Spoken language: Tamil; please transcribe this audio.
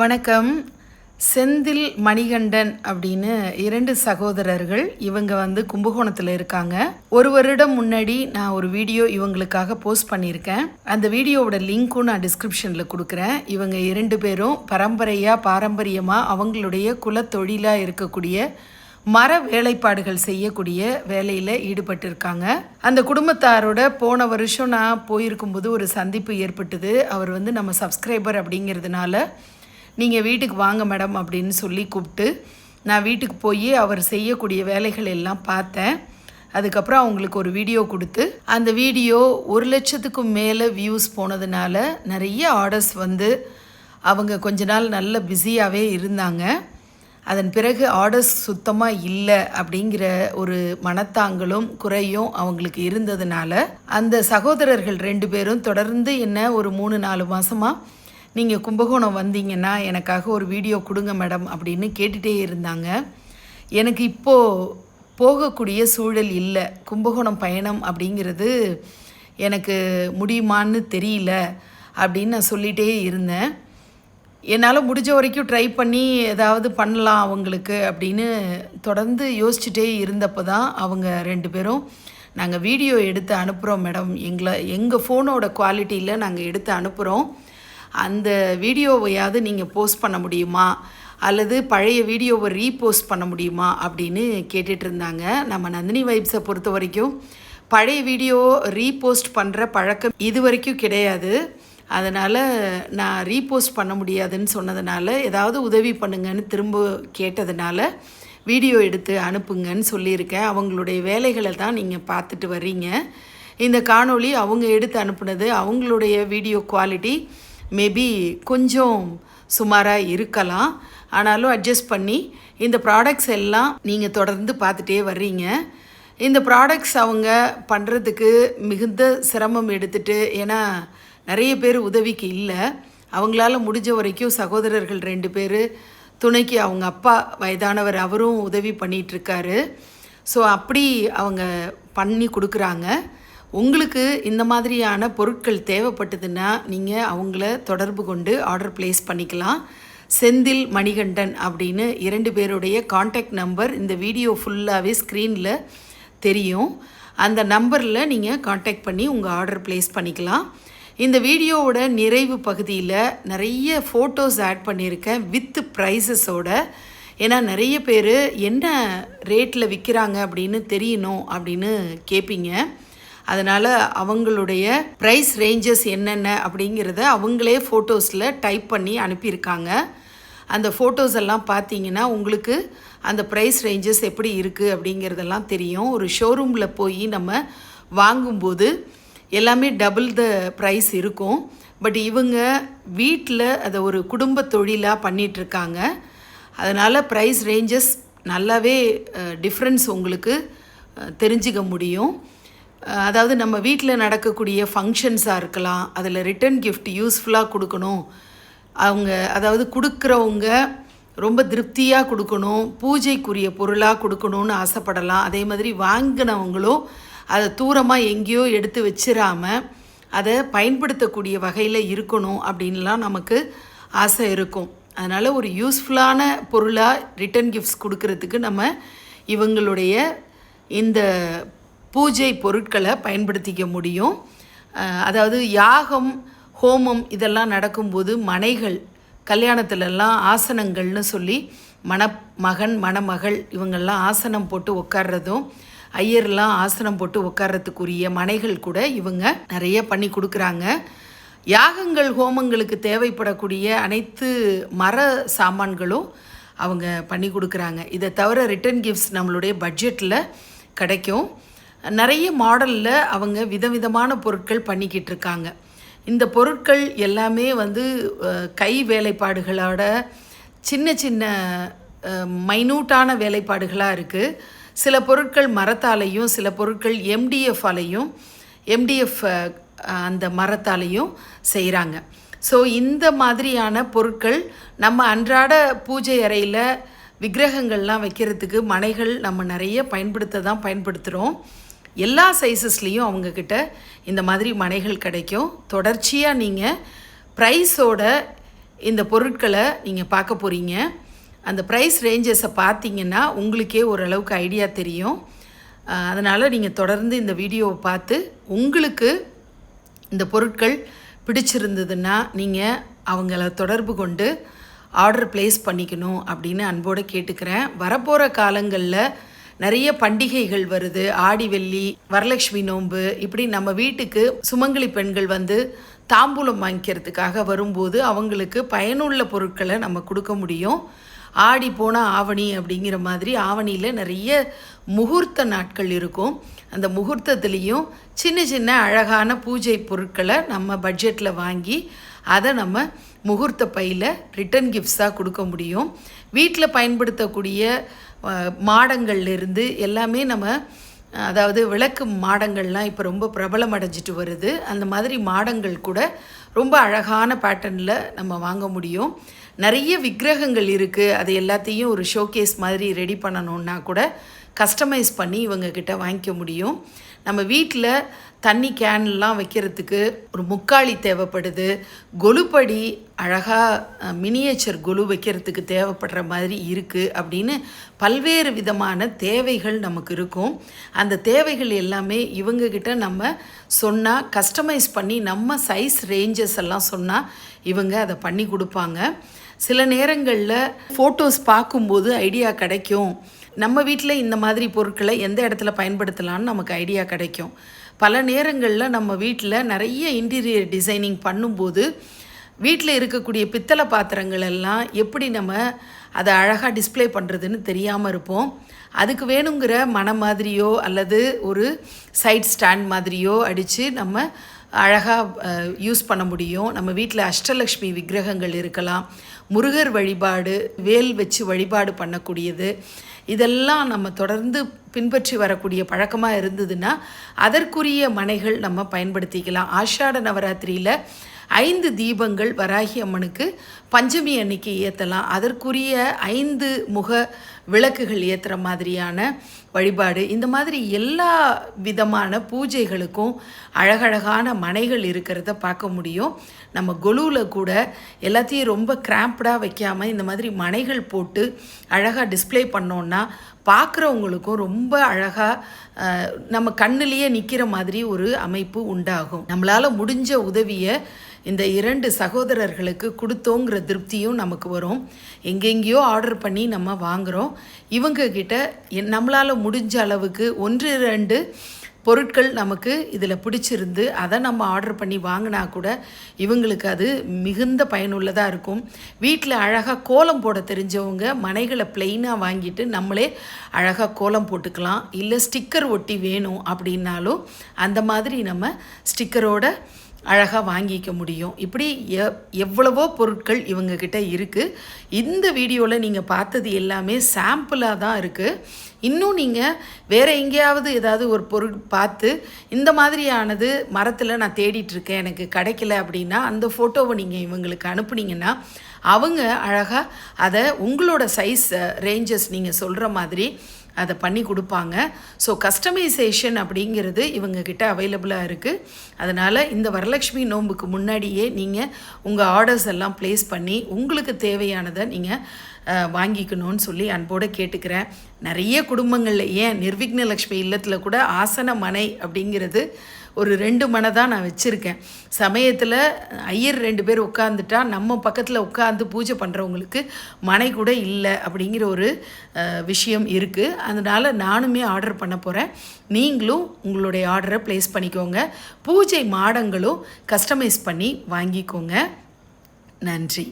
வணக்கம். செந்தில் மணிகண்டன் அப்படின்னு இரண்டு சகோதரர்கள் இவங்க வந்து கும்பகோணத்தில் இருக்காங்க. ஒரு வருடம் முன்னாடி நான் ஒரு வீடியோ இவங்களுக்காக போஸ்ட் பண்ணியிருக்கேன். அந்த வீடியோவோட லிங்க்கும் நான் டிஸ்கிரிப்ஷனில் கொடுக்குறேன். இவங்க இரண்டு பேரும் பரம்பரையாக பாரம்பரியமாக அவங்களுடைய குலத்தொழிலாக இருக்கக்கூடிய மர வேலைப்பாடுகள் செய்யக்கூடிய வேலையில் ஈடுபட்டிருக்காங்க. அந்த குடும்பத்தாரோட போன வருஷம் நான் போயிருக்கும்போது ஒரு சந்திப்பு ஏற்பட்டது. அவர் வந்து நம்ம சப்ஸ்கிரைபர் அப்படிங்கிறதுனால நீங்கள் வீட்டுக்கு வாங்க மேடம் அப்படின்னு சொல்லி கூப்பிட்டு நான் வீட்டுக்கு போய் அவர் செய்யக்கூடிய வேலைகள் எல்லாம் பார்த்தேன். அதுக்கப்புறம் அவங்களுக்கு ஒரு வீடியோ கொடுத்து அந்த வீடியோ ஒரு லட்சத்துக்கும் மேலே வியூஸ் போனதுனால நிறைய ஆர்டர்ஸ் வந்து அவங்க கொஞ்ச நாள் நல்ல பிஸியாகவே இருந்தாங்க. அதன் பிறகு ஆர்டர்ஸ் சுத்தமாக இல்லை அப்படிங்கிற ஒரு மனத்தாங்களும் குறையும் அவங்களுக்கு இருந்ததுனால அந்த சகோதரர்கள் ரெண்டு பேரும் தொடர்ந்து என்ன ஒரு மூணு நாலு மாதமாக நீங்கள் கும்பகோணம் வந்தீங்கன்னா எனக்காக ஒரு வீடியோ கொடுங்க மேடம் அப்படின்னு கேட்டுகிட்டே இருந்தாங்க. எனக்கு இப்போது போகக்கூடிய சூழல் இல்லை. கும்பகோணம் பயணம் அப்படிங்கிறது எனக்கு முடியுமான்னு தெரியல அப்படின்னு நான் சொல்லிகிட்டே இருந்தேன். என்னால் முடிஞ்ச வரைக்கும் ட்ரை பண்ணி ஏதாவது பண்ணலாம் அவங்களுக்கு அப்படின்னு தொடர்ந்து யோசிச்சுட்டே இருந்தப்போ தான் அவங்க ரெண்டு பேரும் நாங்கள் வீடியோ எடுத்து அனுப்புகிறோம் மேடம். எங்களை எங்கள் ஃபோனோட குவாலிட்டியில் நாங்கள் எடுத்து அனுப்புகிறோம் அந்த வீடியோவையாவது நீங்கள் போஸ்ட் பண்ண முடியுமா? அல்லது பழைய வீடியோவை ரீபோஸ்ட் பண்ண முடியுமா? அப்படின்னு கேட்டுட்டு இருந்தாங்க நம்ம நந்தினி வைப்ஸை பொறுத்த வரைக்கும் பழைய வீடியோ ரீபோஸ்ட் பண்ணுற பழக்கம் இது வரைக்கும் கிடையாது. அதனால் நான் ரீபோஸ்ட் பண்ண முடியாதுன்னு சொன்னதுனால ஏதாவது உதவி பண்ணுங்கன்னு திரும்ப கேட்டதுனால வீடியோ எடுத்து அனுப்புங்கன்னு சொல்லியிருக்கேன். அவங்களுடைய வேலைகளை தான் நீங்கள் பார்த்துட்டு வர்றீங்க. இந்த காணொளி அவங்க எடுத்து அனுப்புனது அவங்களுடைய வீடியோ குவாலிட்டி. மேபி கொஞ்சம் சுமாராக இருக்கலாம். ஆனாலும் அட்ஜஸ்ட் பண்ணி இந்த ப்ராடக்ட்ஸ் எல்லாம் நீங்கள் தொடர்ந்து பார்த்துட்டே வர்றீங்க. இந்த ப்ராடக்ட்ஸ் அவங்க பண்ணுறதுக்கு மிகுந்த சிரமம் எடுத்துட்டு ஏன்னா நிறைய பேர் உதவிக்கு இல்லை. அவங்களால முடிஞ்ச வரைக்கும் சகோதரர்கள் ரெண்டு பேர் துணைக்கு அவங்க அப்பா வயதானவர் அவரும் உதவி பண்ணிகிட்ருக்காரு ஸோ அப்படி அவங்க பண்ணி கொடுக்குறாங்க. உங்களுக்கு இந்த மாதிரியான பொருட்கள் தேவைப்பட்டதுன்னா நீங்கள் அவங்கள தொடர்பு கொண்டு ஆர்டர் ப்ளேஸ் பண்ணிக்கலாம். செந்தில் மணிகண்டன் அப்படின்னு இரண்டு பேருடைய காண்டாக்ட் நம்பர் இந்த வீடியோ ஃபுல்லாகவே ஸ்க்ரீனில் தெரியும். அந்த நம்பரில் நீங்கள் காண்டாக்ட் பண்ணி உங்கள் ஆர்டர் ப்ளேஸ் பண்ணிக்கலாம். இந்த வீடியோவோட நிறைவு பகுதியில் நிறைய ஃபோட்டோஸ் ஆட் பண்ணியிருக்கேன் வித் ப்ரைஸஸோட ஏன்னா நிறைய பேர் என்ன ரேட்டில் விற்கிறாங்க அப்படின்னு தெரியணும் அப்படின்னு கேட்பீங்க அதனால் அவங்களுடைய ப்ரைஸ் ரேஞ்சஸ் என்னென்ன அப்படிங்கிறத அவங்களே ஃபோட்டோஸில் டைப் பண்ணி அனுப்பியிருக்காங்க. அந்த ஃபோட்டோஸ் எல்லாம் பார்த்தீங்கன்னா உங்களுக்கு அந்த ப்ரைஸ் ரேஞ்சஸ் எப்படி இருக்குது அப்படிங்கிறதெல்லாம் தெரியும். ஒரு ஷோரூமில் போய் நம்ம வாங்கும்போது எல்லாமே டபுள் த ப்ரைஸ் இருக்கும். பட் இவங்க வீட்டில் அதை ஒரு குடும்ப தொழிலாக பண்ணிகிட்ருக்காங்க அதனால் ப்ரைஸ் ரேஞ்சஸ் நல்லாவே டிஃப்ரென்ஸ் உங்களுக்கு தெரிஞ்சுக்க முடியும். அதாவது நம்ம வீட்டில் நடக்கக்கூடிய ஃபங்க்ஷன்ஸாக இருக்கலாம் அதில் ரிட்டன் கிஃப்ட் யூஸ்ஃபுல்லாக கொடுக்கணும். அவங்க அதாவது கொடுக்குறவங்க ரொம்ப திருப்தியாக கொடுக்கணும் பூஜைக்குரிய பொருளாக கொடுக்கணும்னு ஆசைப்படலாம். அதே மாதிரி வாங்கினவங்களும் அதை தூரமாக எங்கேயோ எடுத்து வச்சிடாம அதை பயன்படுத்தக்கூடிய வகையில் இருக்கணும் அப்படின்லாம் நமக்கு ஆசை இருக்கும். அதனால் ஒரு யூஸ்ஃபுல்லான பொருளாக ரிட்டன் கிஃப்ட்ஸ் கொடுக்கறதுக்கு நம்ம இவங்களுடைய இந்த பூஜை பொருட்களை பயன்படுத்திக்க முடியும். அதாவது யாகம் ஹோமம் இதெல்லாம் நடக்கும்போது மனைகள் கல்யாணத்துலலாம் ஆசனங்கள்னு சொல்லி மண மகன் மணமகள் இவங்கெல்லாம் ஆசனம் போட்டு உட்கார்றதும் ஐயர்லாம் ஆசனம் போட்டு உட்கார்றதுக்குரிய மனைகள் கூட இவங்க நிறைய பண்ணி கொடுக்குறாங்க. யாகங்கள் ஹோமங்களுக்கு தேவைப்படக்கூடிய அனைத்து மர சாமான்களும் அவங்க பண்ணி கொடுக்குறாங்க. இதை தவிர ரிட்டன் கிஃப்ட்ஸ் நம்மளுடைய பட்ஜெட்டில் கிடைக்கும். நிறைய மாடலில் அவங்க விதவிதமான பொருட்கள் பண்ணிக்கிட்டு இருக்காங்க. இந்த பொருட்கள் எல்லாமே வந்து கை வேலைப்பாடுகளோட சின்ன சின்ன மைனூட்டான வேலைப்பாடுகளாக இருக்குது சில பொருட்கள் மரத்தாலையும் சில பொருட்கள் எம்டிஎஃபாலையும் எம்டிஎஃப் அந்த மரத்தாலையும் செய்கிறாங்க ஸோ இந்த மாதிரியான பொருட்கள் நம்ம அன்றாட பூஜை அறையில் விக்கிரகங்கள்லாம் வைக்கிறதுக்கு மனைகள் நம்ம நிறைய பயன்படுத்த தான் பயன்படுத்துகிறோம் எல்லா சைஸஸ்லேயும் அவங்கக்கிட்ட இந்த மாதிரி மனைகள் கிடைக்கும். தொடர்ச்சியாக நீங்கள் ப்ரைஸோட இந்த பொருட்களை நீங்கள் பார்க்க போகிறீங்க அந்த ப்ரைஸ் ரேஞ்சஸை பார்த்தீங்கன்னா உங்களுக்கே ஓரளவுக்கு ஐடியா தெரியும். அதனால் நீங்கள் தொடர்ந்து இந்த வீடியோவை பார்த்து உங்களுக்கு இந்த பொருட்கள் பிடிச்சிருந்ததுன்னா நீங்கள் அவங்கள தொடர்பு கொண்டு ஆர்டர் ப்ளேஸ் பண்ணிக்கணும் அப்படின்னு அன்போடு கேட்டுக்கிறேன். வரப்போகிற காலங்களில் நிறைய பண்டிகைகள் வருது. ஆடி வெள்ளி வரலட்சுமி நோன்பு இப்படி நம்ம வீட்டுக்கு சுமங்கலி பெண்கள் வந்து தாம்பூலம் வாங்கிக்கிறதுக்காக வரும்போது அவங்களுக்கு பயனுள்ள பொருட்களை நம்ம கொடுக்க முடியும். ஆடி போனால் ஆவணி அப்படிங்கிற மாதிரி ஆவணியில் நிறைய முகூர்த்த நாட்கள் இருக்கும். அந்த முகூர்த்தத்துலேயும் சின்ன சின்ன அழகான பூஜை பொருட்களை நம்ம பட்ஜெட்டில் வாங்கி அதை நம்ம முகூர்த்த பையில் ரிட்டன் கிஃப்ட்ஸாக கொடுக்க முடியும். வீட்டில் பயன்படுத்தக்கூடிய மாடங்கள்லேருந்து எல்லாமே நம்ம அதாவது விளக்கு மாடங்கள்லாம் இப்போ ரொம்ப பிரபலம் அடைஞ்சிட்டு வருது. அந்த மாதிரி மாடங்கள் கூட ரொம்ப அழகான பேட்டர்னில் நம்ம வாங்க முடியும். நிறைய விக்கிரகங்கள் இருக்குது அது எல்லாத்தையும் ஒரு ஷோகேஸ் மாதிரி ரெடி பண்ணணுன்னா கூட கஸ்டமைஸ் பண்ணி இவங்கக்கிட்ட வாங்கிக்க முடியும். நம்ம வீட்டில் தண்ணி கேன்லாம் வைக்கிறதுக்கு ஒரு முக்காளி தேவைப்படுது. கொலுப்படி அழகாக மினியேச்சர் கொலு வைக்கிறதுக்கு தேவைப்படுற மாதிரி இருக்குது அப்படின்னு பல்வேறு விதமான தேவைகள் நமக்கு இருக்கும். அந்த தேவைகள் எல்லாமே இவங்கக்கிட்ட நம்ம சொன்னால் கஸ்டமைஸ் பண்ணி நம்ம சைஸ் ரேஞ்சஸ் எல்லாம் சொன்னால் இவங்க அதை பண்ணி கொடுப்பாங்க. சில நேரங்களில் ஃபோட்டோஸ் பார்க்கும்போது ஐடியா கிடைக்கும். நம்ம வீட்டில் இந்த மாதிரி பொருட்களை எந்த இடத்துல பயன்படுத்தலான்னு நமக்கு ஐடியா கிடைக்கும். பல நேரங்களில் நம்ம வீட்டில் நிறைய இன்டீரியர் டிசைனிங் பண்ணும்போது வீட்டில் இருக்கக்கூடிய பித்தளை பாத்திரங்கள் எல்லாம் எப்படி நம்ம அதை அழகாக டிஸ்பிளே பண்ணுறதுன்னு தெரியாமல் இருப்போம். அதுக்கு வேணுங்கிற மனம் மாதிரியோ அல்லது ஒரு சைட் ஸ்டாண்ட் மாதிரியோ அடித்து நம்ம அழகாக யூஸ் பண்ண முடியும். நம்ம வீட்டில் அஷ்டலக்ஷ்மி விக்கிரகங்கள் இருக்கலாம். முருகர் வழிபாடு வேல் வச்சு வழிபாடு பண்ணக்கூடியது. இதெல்லாம் நம்ம தொடர்ந்து பின்பற்றி வரக்கூடிய பழக்கமாக இருந்ததுன்னா அதற்குரிய மனைகள் நம்ம பயன்படுத்திக்கலாம். ஆஷாட நவராத்திரியில் ஐந்து தீபங்கள் வராகி அம்மனுக்கு பஞ்சமி அன்னைக்கு ஏற்றலாம் அதற்குரிய ஐந்து முக விளக்குகள் ஏற்றுற மாதிரியான வழிபாடு. இந்த மாதிரி எல்லா விதமான பூஜைகளுக்கும் அழகழகான மனைகள் இருக்கிறத பார்க்க முடியும். நம்ம கொலுவில் கூட எல்லாத்தையும் ரொம்ப கிராம்ப்டாக வைக்காமல் இந்த மாதிரி மனைகள் போட்டு அழகாக டிஸ்பிளே பண்ணோன்னா பார்க்குறவங்களுக்கும் ரொம்ப அழகாக நம்ம கண்ணிலேயே நிற்கிற மாதிரி ஒரு அமைப்பு உண்டாகும். நம்மளால் முடிஞ்ச உதவியை இந்த இரண்டு சகோதரர்களுக்கு கொடுத்தோங்கிற திருப்தியும் நமக்கு வரும். எங்கெங்கேயோ ஆர்டர் பண்ணி நம்ம வாங்குகிறோம் இவங்கக்கிட்ட நம்மளால் முடிஞ்ச அளவுக்கு ஒன்று ரெண்டு பொருட்கள் நமக்கு இதில் பிடிச்சிருந்து அதை நம்ம ஆர்டர் பண்ணி வாங்கினா கூட இவங்களுக்கு அது மிகுந்த பயனுள்ளதாக இருக்கும். வீட்டில் அழகாக கோலம் போட தெரிஞ்சவங்க மனைகளை பிளெயினாக வாங்கிட்டு நம்மளே அழகாக கோலம் போட்டுக்கலாம். இல்லை ஸ்டிக்கர் ஒட்டி வேணும் அப்படின்னாலும் அந்த மாதிரி நம்ம ஸ்டிக்கரோட அழகாக வாங்கிக்க முடியும். இப்படி எவ்வளவோ பொருட்கள் இவங்கக்கிட்ட இருக்குது இந்த வீடியோவில் நீங்கள் பார்த்தது எல்லாமே சாம்பிளாக தான் இருக்குது இன்னும் நீங்கள் வேறு எங்கேயாவது ஏதாவது ஒரு பொருள் பார்த்து இந்த மாதிரியானது மரத்தில் நான் தேடிட்டுருக்கேன் எனக்கு கிடைக்கல அப்படின்னா அந்த ஃபோட்டோவை நீங்கள் இவங்களுக்கு அனுப்புனீங்கன்னா அவங்க அழகாக அதை உங்களோட சைஸ் ரேஞ்சஸ் நீங்கள் சொல்கிற மாதிரி அதை பண்ணி கொடுப்பாங்க. ஸோ கஸ்டமைசேஷன் அப்படிங்கிறது இவங்கக்கிட்ட அவைலபிளாக இருக்குது அதனால் இந்த வரலட்சுமி நோன்புக்கு முன்னாடியே நீங்கள் உங்கள் ஆர்டர்ஸ் எல்லாம் ப்ளேஸ் பண்ணி உங்களுக்கு தேவையானதை நீங்கள் வாங்கிக்கணும்னு சொல்லி அன்போடு கேட்டுக்கிறேன். நிறைய குடும்பங்களில் ஏன் நிர்விக்ன லக்ஷ்மி இல்லத்தில் கூட ஆசன மனை அப்படிங்கிறது ஒரு ரெண்டு மனை தான் நான் வச்சுருக்கேன். சமயத்தில் ஐயர் ரெண்டு பேர் உட்காந்துட்டா நம்ம பக்கத்தில் உட்காந்து பூஜை பண்ணுறவங்களுக்கு மனை கூட இல்லை அப்படிங்கிற ஒரு விஷயம் இருக்குது அதனால் நானுமே ஆர்டர் பண்ண போகிறேன் நீங்களும் உங்களுடைய ஆர்டரை ப்ளேஸ் பண்ணிக்கோங்க. பூஜை மாடங்களும் கஸ்டமைஸ் பண்ணி வாங்கிக்கோங்க. நன்றி.